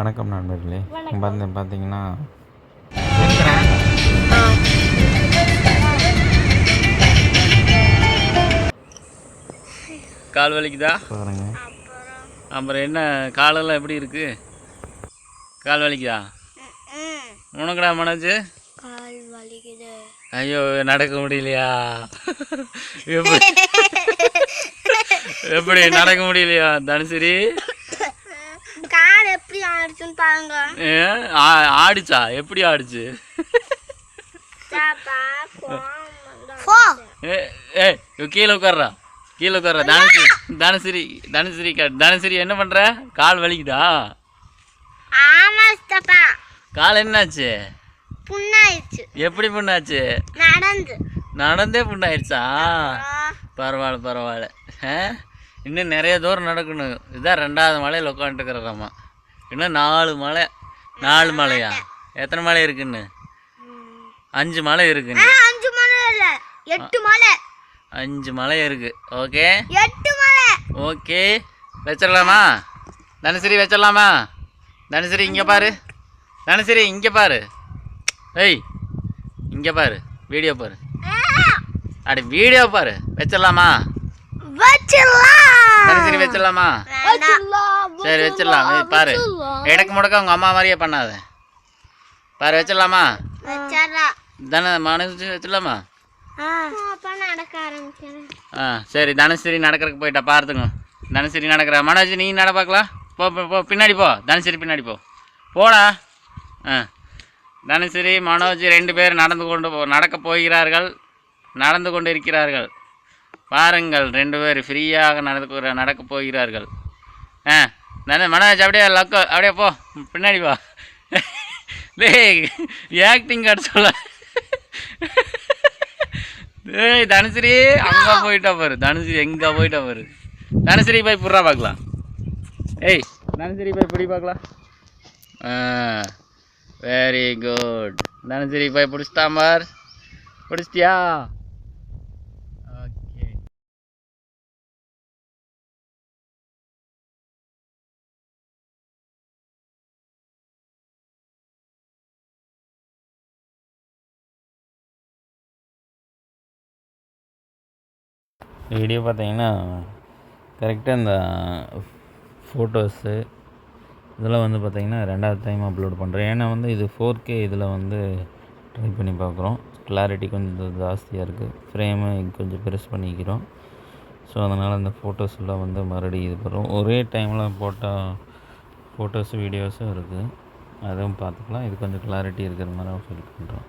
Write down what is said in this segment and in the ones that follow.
வணக்கம் நண்பர்களே. வந்து பார்த்தீங்கன்னா கால் வலிக்குதா? பாருங்க அப்புறம் என்ன காலெல்லாம் எப்படி இருக்கு? கால் வலிக்குதா? உனக்குடா மனோஜ்? கால் வலிக்குது. ஐயோ நடக்க முடியலையா? எப்படி? எப்படி நடக்க முடியலையா தனுசரி பாருங்க. ஆடிச்சா? எப்படி ஆடிச்சு? போ ஏ ஏ கீழே உட்கார்றா. கீழே உட்கார்றா. தனுசரி தனுசரி தனுசரி க- தனுசரி என்ன பண்ற? கால் வலிக்குதா? கால் என்னாச்சு? புண்ணாயிடுச்சு எப்படி புண்ணாச்சு? நடந்து. நடந்தே புண்ணாயிடுச்சா பரவாயில்ல பரவாயில்ல? இன்னும் நிறைய தூரம் நடக்கணும். இதுதான் ரெண்டாவது மலையில் உட்காந்துட்டுக்கிறோம்மா இன்னும் நாலு மலை? நாலு மலையா? எத்தனை மலை இருக்குன்னு? அஞ்சு மலை இருக்குன்னு அஞ்சு மலை இல்ல. எட்டு மலை. அஞ்சு மலை இருக்கு. ஓகே? எட்டு மலை. ஓகே. வச்சிடலாமா தனுசரி வச்சிடலாமா தனுசரி இங்கே பாரு. தனுசரி இங்கே பாரு. ஏய் இங்கே பாரு. வீடியோ பாரு. அடி வீடியோ பாரு. வச்சிடலாமா வச்சிடலாம். தனுசரி வச்சிடலாமா? சரி வச்சிடலாம். பாரு. இடக்கு முடக்க உங்கள் அம்மா மாதிரியே பண்ணாத. பாரு வச்சிடலாமா? தன மனசு வச்சிடலாமா? ஆ. சரி தனுசரி நடக்கிறதுக்கு போயிட்டா பார்த்துங்க தனுசரி நடக்கிற. மனோஜ் நீ நட பார்க்கலாம். போ போ, போ பின்னாடி போ. தனுசரி பின்னாடி போ. போடா. ஆ. தனுசரி மனோஜ் ரெண்டு பேர் நடந்து கொண்டு போ நடக்க போகிறார்கள். நடந்து கொண்டு இருக்கிறார்கள். பாருங்கள் ரெண்டு பேர் ஃப்ரீயாக நடந்து நடக்க போகிறார்கள். ஆ தனு மனோஜ் அப்படியே லக்கு அப்படியே போ. பின்னாடி போ டேய் ஆக்டிங் கார்டு சொல்ல. ஏய் தனுஸ்ரீ அங்க போயிட்டா பாரு. தனுஸ்ரீ எங்க போயிட்டா பாரு. தனுஸ்ரீ போய் புடுறா பார்க்கலாம். ஏய். தனுஸ்ரீ போய் பிடி பார்க்கலாம். வெரி குட் தனுஸ்ரீ போய் பிடிச்சிட்டா பார். பிடிச்சிட்டியா? வீடியோ பார்த்தீங்கன்னா கரெக்டாக இந்த ஃபோட்டோஸு இதெல்லாம் வந்து பார்த்திங்கன்னா ரெண்டாவது டைம் அப்லோட் பண்ணுறேன். ஏன்னா வந்து இது ஃபோர் கே இதில் வந்து ட்ரை பண்ணி பார்க்குறோம். கிளாரிட்டி கொஞ்சம் ஜாஸ்தியாக இருக்குது ஃப்ரேமு கொஞ்சம் பெருசு பண்ணிக்கிறோம். ஸோ அதனால் அந்த ஃபோட்டோஸ் எல்லாம் வந்து மறுபடியும் இது பண்ணுறோம். ஒரே டைமில் போட்டால் ஃபோட்டோஸும் வீடியோஸும் இருக்குது அதுவும் பார்த்துக்கலாம். இது கொஞ்சம் கிளாரிட்டி இருக்கிற மாதிரி ஃபீல் பண்ணுறோம்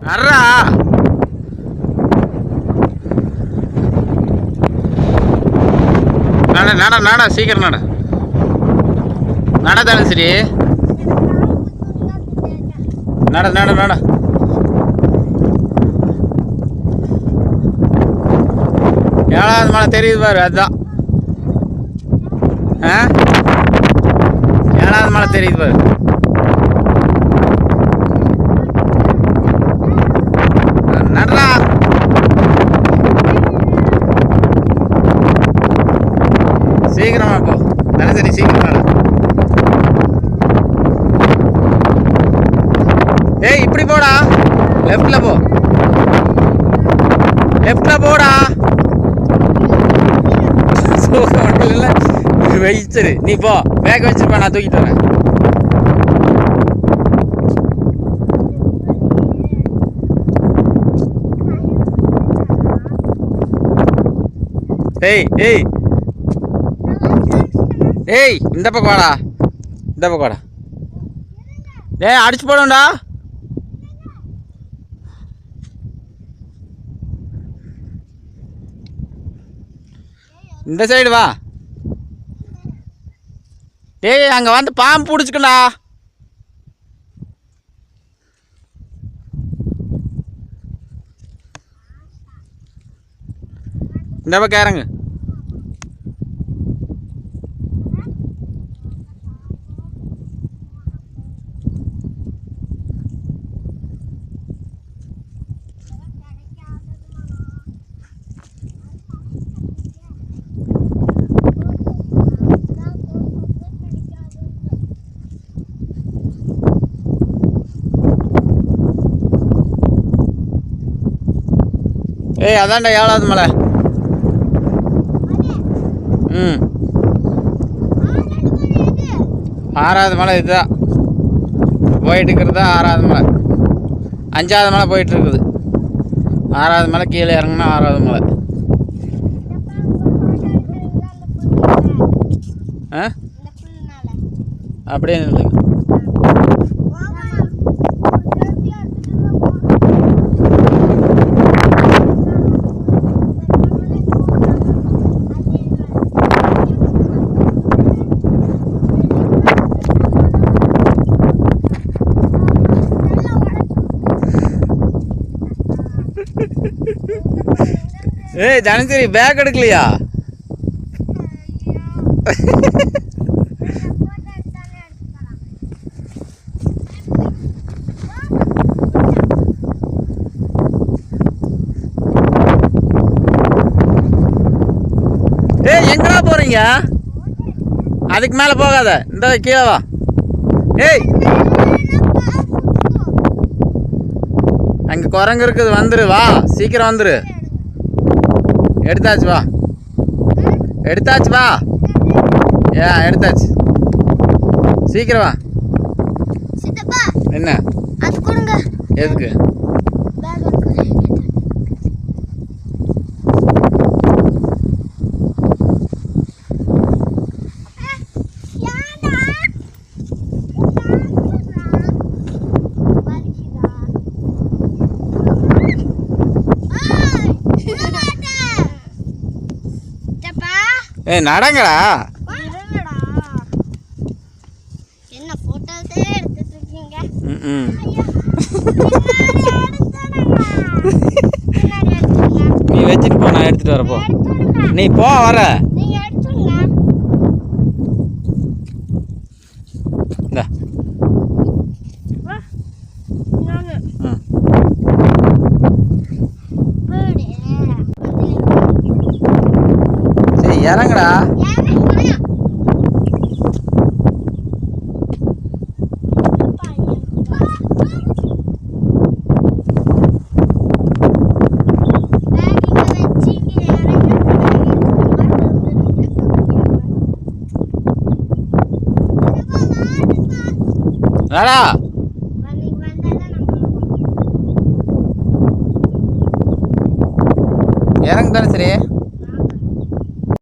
அர்ரா நட நட நட சீக்கிரம் நட நட சரி? நட நட நட ஏழாவது மலை தெரியுது பாரு அதுதான். ஆ? ஏழாவது மலை தெரியுது பாரு நடரா சீக்கிரமா போ தினசரி சீக்கிரம் ஏய் இப்படி போடா. லெஃப்டில் போ. லெஃப்டில் போடா. வெயிச்சரு நீ போ. பேக் வச்சிருப்பா நான் தூக்கிட்டு வரேன். ஏய் ஏய். ஏய் இந்த பக்கம் வாடா. இந்த பக்கம் வாடா. ஏய் அடிச்சு போடும்டா இந்த சைடு வா. ஏய் அங்கே வந்து பாம்பு பிடிச்சிக்கண்டா. இந்த பக்கம் இறங்கு. ஏய் அதான்டா ஏழாவது மலை. ம். ஆறாவது மலை இதுதான். போயிட்டு இருக்கிறது தான் ஆறாவது மலை. அஞ்சாவது மலை போயிட்டுருக்குது ஆறாவது மலை கீழே இறங்குனா ஆறாவது மலை. ஆ? அப்படியே நில்லுங்க. ஏய் தனசரி பேக் எடுக்கலையா? ஏய் எங்கடா போறீங்க? அதுக்கு மேலே போகாத. இந்த கீழே வா. ஏய் அங்கே குரங்கு இருக்குது வந்துரு வா சீக்கிரம் வந்துரு. எடுத்தாச்சு வா. எடுத்தாச்சு வா. ஏ எடுத்தாச்சு. சீக்கிரம் வா. என்ன? எதுக்கு? ஏய் நடங்கடா. என்ன போட்டோஸே எடுத்துட்டு இருக்கீங்க ம் நீ வச்சுட்டு போ நான் எடுத்துட்டு வரப்போ நீ போ வர நீங்க எடுத்துருங்க இந்த வா நானு ம் போடு சரி இறங்குடா ஏன் வாயா வாடா. இறங்கு தானே சரி